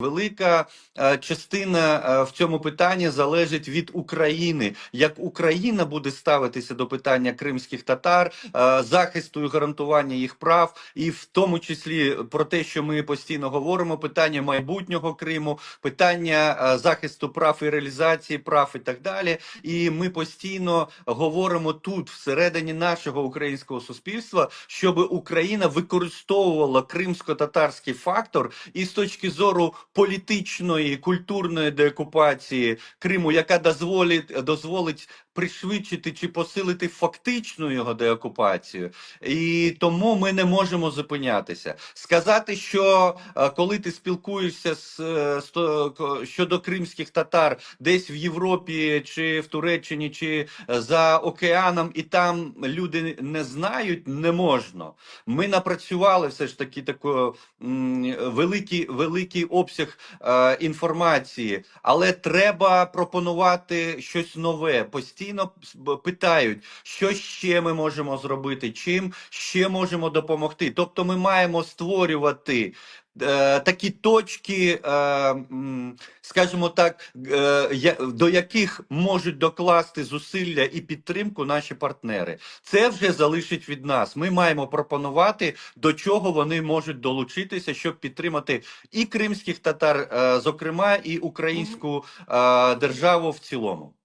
Велика е, частина е, в цьому питанні залежить від України. Як Україна буде ставитися до питання кримських татар, е, захисту і гарантування їх прав, і в тому числі про те, що ми постійно говоримо: питання майбутнього Криму, питання захисту прав і реалізації прав і так далі. І ми постійно говоримо тут, всередині нашого українського суспільства, щоб Україна використовувала кримсько-татарський фактор і з точки зору політичної культурної деокупації Криму, яка дозволить дозволить пришвидшити чи посилити фактичну його деокупацію, і тому ми не можемо зупинятися. Сказати, що е, коли ти спілкуєшся з е, щодо кримських татар десь в Європі чи в Туреччині, чи за океаном, і там люди не знають, не можна. Ми напрацювали все ж таки тако, великий, великий обсяг е, інформації, але треба пропонувати щось нове. Постійно питають, що ще ми можемо зробити, чим ще можемо допомогти. Тобто, ми маємо створювати. Е, Такі точки, е, скажімо так, е, до яких можуть докласти зусилля і підтримку наші партнери. Це вже залишить від нас. Ми маємо пропонувати, до чого вони можуть долучитися, щоб підтримати і кримських татар, зокрема, і українську державу в цілому.